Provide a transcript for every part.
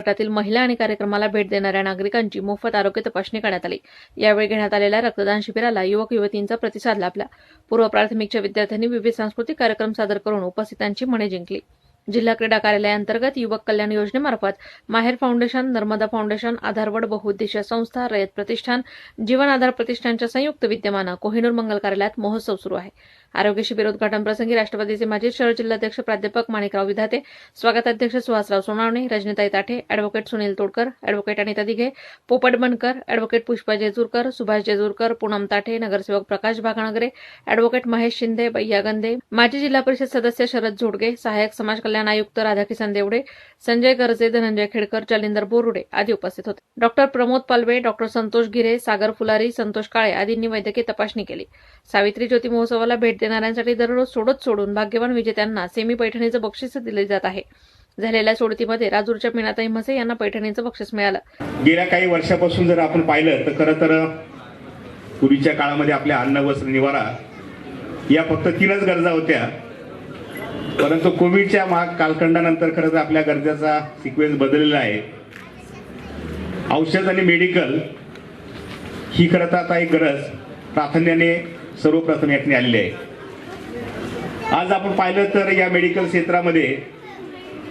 गटातील महिला आणि कार्यक्रमाला भेट देणाऱ्या नागरिकांची मोफत आरोग्य तपासणी करण्यात आली. यावेळी घेण्यात आलेल्या रक्तदान शिबिराला युवक युवतींचा प्रतिसाद लाभला. पूर्व प्राथमिकच्या विद्यार्थ्यांनी विविध सांस्कृतिक कार्यक्रम सादर करून उपस्थितांची मने जिंकली. जिल्हा क्रीडा कार्यालयाअंतर्गत युवक कल्याण योजनेमार्फत माहेर फाउंडेशन नर्मदा फाउंडेशन आधारवड बहुउद्देशीय संस्था रयत प्रतिष्ठान जीवन आधार प्रतिष्ठानच्या संयुक्त विद्यमानं कोहिनूर मंगल कार्यालयात महोत्सव सुरू आहे. आरोग्य शिबिर उद्घाटन प्रसंगी राष्ट्रवादीचे माजी शहर जिल्हाध्यक्ष प्राध्यापक माणिकराव विधाते स्वागताध्यक्ष Suhasrao Sonawane Rajnitai Tathe advocate Sunil Todkar advocate Anita Dighe Popat Bankar advocate Pushpa Jejurkar Subhash Jejurkar Poonam Tathe नगरसेवक प्रकाश भागणगरे अॅडव्होकेट महेश शिंदे बैया गंदे माजी जिल्हा परिषद सदस्य शरद झोडगे सहाय्यक समाज कल्याण आयुक्त राधाकिसन देवडे संजय गरजे धनंजय खेडकर जालिंदर बोरुडे आदी उपस्थित होते. डॉक्टर प्रमोद पालवे डॉक्टर संतोष गिरे सागर फुलारी संतोष काळे आदींनी वैद्यकीय तपासणी केली. सावित्री ज्योती महोत्सवाला भेट देणाऱ्यांसाठी दररोज सोडत सोडून भाग्यवान विजेत्यांना सेमी पैठणीचं बक्षीस दिले जात आहे. झालेल्या सोडतीमध्ये राजूरच्या मीनाताई म्हसे यांना पैठणीचं बक्षीस मिळालं. गेल्या काही वर्षापासून जर आपण पाहिलं तर खरं तर पूर्वीच्या काळामध्ये आपल्या अन्न वस्त्र निवारा या फक्त तीनच गरजा होत्या. परंतु कोविडच्या महाग कालखंडानंतर खरंच आपल्या गरजेचा सिक्वेन्स बदललेला आहे. औषध आणि मेडिकल ही खरं तर आता एक गरज. प्राधान्याने सर्वप्रथम यातने आलेली आहे. आज आपण पाहिलं तर या मेडिकल क्षेत्रामध्ये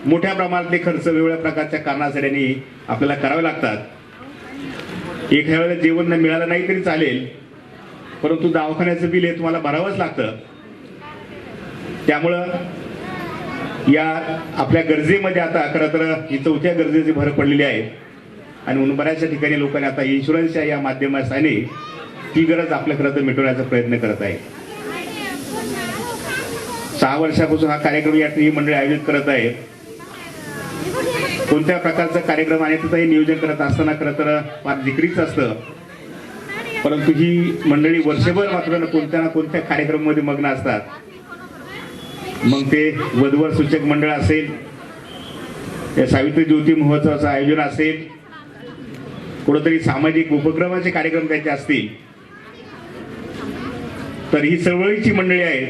मोठ्या प्रमाणातले खर्च वेगवेगळ्या प्रकारच्या कारणासाठी आपल्याला करावे लागतात. एखाद्या वेळेला जेवण मिळालं नाही तरी चालेल परंतु दवाखान्याचं बिल हे तुम्हाला भरावंच लागतं. त्यामुळं या आपल्या गरजेमध्ये आता खरं तर ही चौथ्या गरजेची भर पडलेली आहे. आणि म्हणून बऱ्याचशा ठिकाणी लोकांनी आता इन्शुरन्सच्या या माध्यमाने ती गरज आपल्या खरं तर मिटवण्याचा प्रयत्न करत आहे. सहा वर्षापासून हा कार्यक्रम या ही मंडळी आयोजित करत आहे. कोणत्या प्रकारचा कार्यक्रम आहे त्याचं हे नियोजन करत असताना खरं तर फार जिकरीच असतं. परंतु ही मंडळी वर्षभर मात्र कोणत्या ना कोणत्या कार्यक्रमामध्ये मग्न असतात. मग ते वधूवर सूचक मंडळ असेल या सावित्री ज्योती महोत्सवाचं आयोजन असेल कुठंतरी सामाजिक उपक्रमाचे कार्यक्रम त्यांचे असतील तर ही चळवळीची मंडळी आहे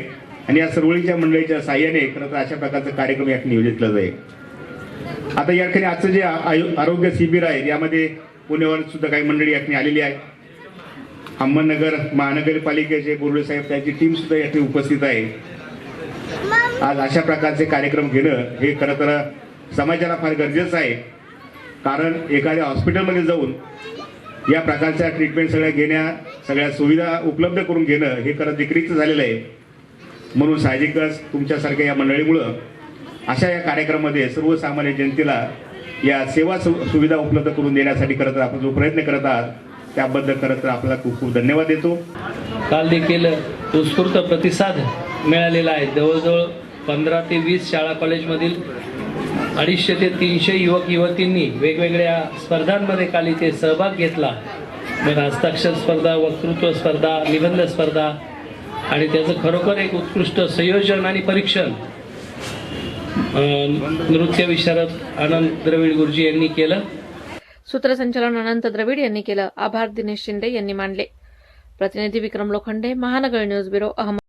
आणि या चळवळीच्या मंडळीच्या साह्याने खरं तर अशा प्रकारचा कार्यक्रम या नियोजित केला जाईल. आता या ठिकाणी आजचं जे आरोग्य शिबिर आहे यामध्ये पुण्यावर सुद्धा काही मंडळी या आलेली आहे अहमदनगर महानगरपालिकेचे बोर्डे साहेब त्यांची टीम सुद्धा या ठिकाणी उपस्थित आहे. आज अशा प्रकारचे कार्यक्रम घेणं हे खरं तर समाजाला फार गरजेचं आहे. कारण एखाद्या हॉस्पिटलमध्ये जाऊन या प्रकारच्या ट्रीटमेंट सगळ्या घेण्या सगळ्या सुविधा उपलब्ध करून घेणं हे खरं देखरीचं झालेलं आहे. म्हणून साहजिकच तुमच्यासारख्या या मंडळीमुळं अशा या कार्यक्रमामध्ये सर्वसामान्य जनतेला या सेवा सु- सुविधा उपलब्ध करून देण्यासाठी खरं तर आपण जो प्रयत्न करत आहात त्याबद्दल खरं तर आपल्याला खूप खूप धन्यवाद देतो. काल देखील उत्स्फूर्त प्रतिसाद मिळालेला आहे. जवळजवळ पंधरा ते वीस शाळा कॉलेजमधील अडीचशे ते तीनशे युवक युवतींनी वेगवेगळ्या स्पर्धांमध्ये काल इथे सहभाग घेतला. मग हस्ताक्षर स्पर्धा वक्तृत्व स्पर्धा निबंध स्पर्धा आणि त्याचं खरोखर एक उत्कृष्ट संयोजन आणि परीक्षण अं, नृत्य विशारद आनंद द्रविड गुरुजी यांनी केलं. सूत्रसंचालन अनंत द्रविड यांनी केलं. आभार दिनेश शिंदे यांनी मानले प्रतिनिधी विक्रम लोखंडे महानगर न्यूज ब्युरो अहमद